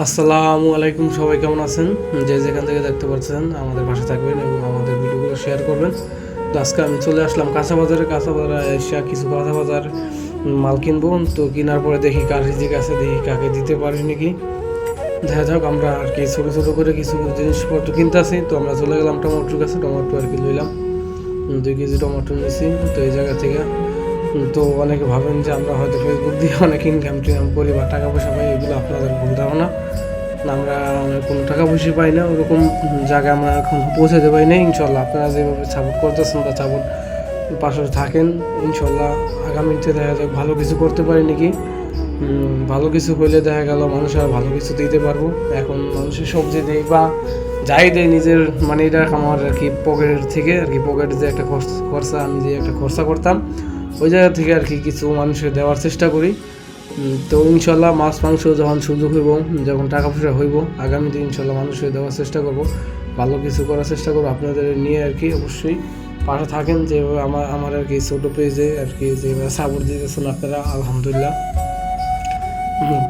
আসসালামু আলাইকুম, সবাই কেমন আছেন? যে যেখান থেকে দেখতে পাচ্ছেন, আমাদের পাশে থাকবেন এবং আমাদের ভিডিওগুলো শেয়ার করবেন। তো আজকে আমি চলে আসলাম কাঁচা বাজারে। কাঁচা বাজারে এসে কিছু কাঁচা বাজার মাল কিনবো। তো কেনার পরে দেখি কার রিজিক আছে, দেখি কাকে দিতে পারি নাকি। দেখা যাক, আমরা আর কি ছোটো ছোটো করে কিছু জিনিসপত্র কিনতে আসি। তো আমরা চলে গেলাম টমেটোর কাছে। টমেটো আর কি লইলাম। দুই কেজি টমেটো নিয়েছি তো এই জায়গা থেকে তো অনেকে ভাবেন যে আমরা হয়তো ফেসবুক দিয়ে অনেক ইনকাম টিনকাম করি বা টাকা পয়সা পাই, এগুলো আপনাদের ভুল ধারণা? আমরা কোনো টাকা পয়সা পাই না, ওরকম জায়গায় আমরা এখন পৌঁছাতে পারি না ইনশাল্লাহ। আপনারা যেভাবে সাপোর্ট করতেছেন বা সাপোর্ট পাশে থাকেন, ইনশাল্লাহ আগামীতে দেখা যাক ভালো কিছু করতে পারি নাকি। ভালো কিছু হইলে দেখা গেল মানুষ আর ভালো কিছু দিতে পারব। এখন মানুষের সবজি দেয় বা যাই দেয় নিজের মানে এটা আমার আর কি পকেটের থেকে, আর কি পকেটে যে একটা খরচা, আমি যে একটা খরচা করতাম ওই জায়গা থেকে আর কি কিছু মানুষের দেওয়ার চেষ্টা করি। তো ইনশাল্লাহ মাছ, মাংস যখন সুযোগ হইব, যখন টাকা পয়সা হইব আগামীতে ইনশাল্লাহ মানুষকে দেওয়ার চেষ্টা করব। ভালো কিছু করার চেষ্টা করব। আপনাদের নিয়ে আর কি অবশ্যই পাশে থাকেন। যে আমার আমার আর কি ছোটো পেজে আর কি যেভাবে সাপোর্ট দিতেছেন আপনারা, আলহামদুলিল্লাহ।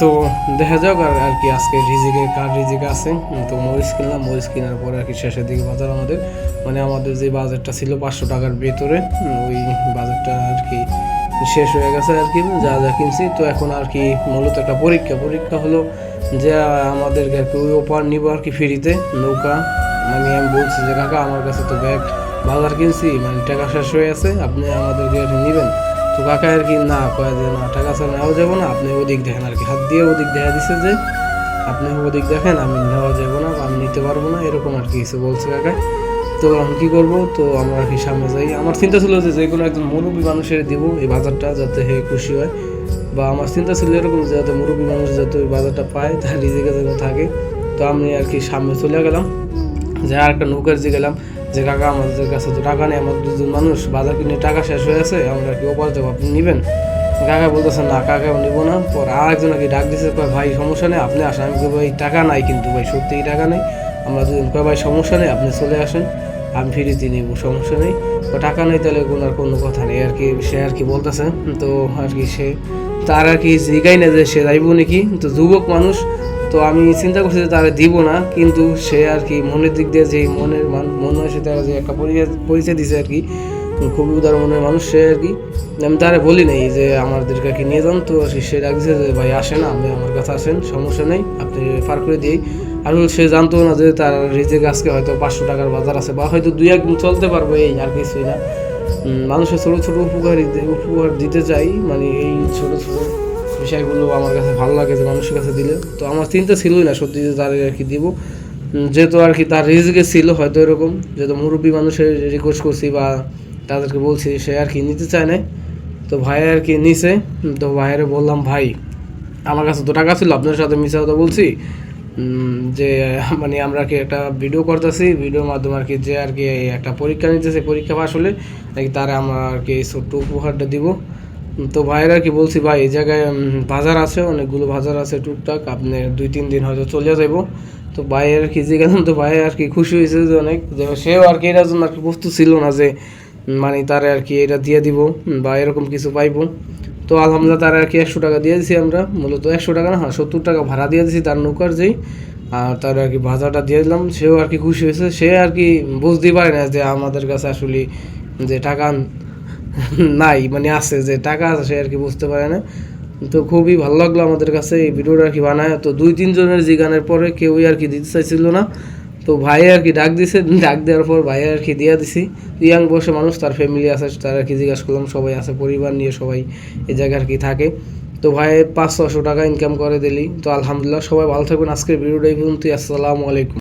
তো দেখা যাক আর আর কি আজকে রিজিকে কার রিজিক আছে। তো মরিচ কিনলাম। মরিচ কেনার পরে আর কি শেষের দিকে বাজার আমাদের। মানে আমাদের যে বাজারটা ছিল পাঁচশো টাকার ভেতরে ওই বাজারটা আর কি শেষ হয়ে গেছে আর কি, যা যা কিনছি। তো এখন আর কি মূলত একটা পরীক্ষা। পরীক্ষা হলো যে আমাদেরকে আর কি ওই ওপার নিব আর কি ফ্রিতে, নৌকা। মানে আমি বলছি যে, কাকা, আমার কাছে তো ব্যাগ বাজার কিনছি মানে টাকা শেষ হয়ে আছে আপনি আমাদেরকে আর কি নেবেন? তো কাকা আর কি না, কয় যে, না, টাকা ছাড়া নেওয়া যাব না, আপনি ওদিক দেখেন আর কি। হাত দিয়ে ওদিক দেখা দিছে যে, আপনি ওদিক দেখেন, আমি নেওয়া যাব না আমি নিতে পারব না, এরকম আর কি কিছু বলছে কাকা। তো আমি কী করব? তো আমরা সামনে যাই। আমার চিন্তা ছিল যে যে কোনো একজন মুরব্বী মানুষের দিব এই বাজারটা যাতে হে খুশি হয়। বা আমার চিন্তা ছিল এরকম যাতে মুরব্বী মানুষ যাতে ওই বাজারটা পায়, তার নিজেকে যেন থাকে। তো আমি আর কি সামনে চলে গেলাম। যে আর একটা নৌকার যে গেলাম। যে কাকা আমাদের কাছে তো টাকা নেই, আমার দুজন মানুষ বাজার কিনে টাকা শেষ হয়ে আছে আমরা কি ওপার যাব আপনি নেবেন? কাকা বলতেছে, না কাকা নিব না। পর আর একজন আর কি ডাক কয়, ভাই, সমস্যা নেই, আপনি আসেন। আমি ভাই, টাকা নাই কিন্তু, ভাই, সত্যিই টাকা নেই। আমরা যদি ভাই সমস্যা নেই, আপনি চলে আসেন, আমি ফিরিতে নিব, সমস্যা নেই। তো টাকা নেই তাহলে কোনো আর কোনো কথা নেই, আর কি, সে আর কি বলতেছে। তো আর কি সে, তার আর কি জিগাই না যে সে যাইব নাকি। তো যুবক মানুষ, তো আমি চিন্তা করছি যে তারা দিব না, কিন্তু সে আর কি মনের দিক দিয়ে যে মনের মান হয় সে তারা যে একটা পরিচয় পরিচয় দিছে আর কি, খুবই উদার মনের মানুষ সে আর কি। আমি তারা বলি নাই যে আমাদেরকে কি নিয়ে যান, তো সে- সে ডাক যে, ভাই আসেন, আপনি আমার কাছে আসেন, সমস্যা নেই, আপনি পার করে দিই আর সে জানতো না যে তার রিজেক আজকে হয়তো পাঁচশো টাকার বাজার আছে, বা হয়তো দুই একদিন চলতে পারবে এই আর কিছুই না। মানুষের ছোটো ছোটো উপকার উপহার দিতে চাই মানে এই ছোটো ছোটো বিষয়গুলো আমার কাছে ভালো লাগে যে মানুষের কাছে দিলে। তো আমার চিন্তা ছিলই না সত্যি যে তার আর কি দিব। যেহেতু আর কি তার রিজিকে ছিল হয়তো এরকম, যেহেতু মুরব্বী মানুষের রিকোয়েস্ট করছি বা তাদেরকে বলছি সে আর কি নিতে চায় না তো ভাই আর কি নিছে, তো ভাইয়ের বললাম, ভাই, আমার কাছে তো টাকা ছিল, আপনার সাথে মিশা কথা বলছি। যে মানে আমরা কি একটা ভিডিও করতেছি ভিডিওর মাধ্যমে আর কি যে আর কি একটা পরীক্ষা নিতেছে পরীক্ষা পাস হলে নাকি তারা আমরা আর কি এই ছোট্ট উপহারটা দিব। তো ভাইয়েরা কি বলছি, ভাই, এই জায়গায় বাজার আছে, অনেকগুলো বাজার আছে টুকটাক, আপনি দুই, তিন দিন হয়তো চলে যাব তো ভাই আর কি যে গেলাম, তো ভাই আর কি খুশি হয়েছে যে অনেক, যে সেও আর কি এটার জন্য আর কি প্রস্তুত ছিল না যে মানে তারা আর কি এটা দিয়ে দিব বা এরকম কিছু পাইবো। তো আলহামদুলিল্লাহ তার আর কি একশো টাকা দিয়ে দিছি আমরা। মূলত একশো টাকা না হ্যাঁ সত্তর টাকা ভাড়া দিয়ে দিছি তার নৌকার যেই। আর তার আর কি ভাড়াটা দিয়ে দিলাম, সেও আর কি খুশি হয়েছে। সে আর কি বুঝতেই পারে না যে আমাদের কাছে আসলে যে টাকা নাই মানে আছে যে টাকা আছে, সে আর কি বুঝতে পারে না। তো খুবই ভালো লাগল আমাদের কাছে এই ভিডিওটা আর কি বানায়। তো দুই তিনজনের যে গানের পরে কেউই আর কি দিতে চাইছিল না। তো ভাই আর কি ডাক দিছে, ডাক দেওয়ার পর ভাই আর কি দিয়া দিছি। ইয়াং বসে মানুষ, তার ফ্যামিলি আছে, তার আর কি জিজ্ঞাসা করলাম, সবাই আছে, পরিবার নিয়ে সবাই এ জায়গায় আর কি থাকে। তো ভাই, পাঁচ ছশো টাকা ইনকাম করে দিলি। তো আলহামদুলিল্লাহ সবাই ভালো থাকবেন। আজকের ভিডিওটা এই পর্যন্তই। আসসালামু আলাইকুম।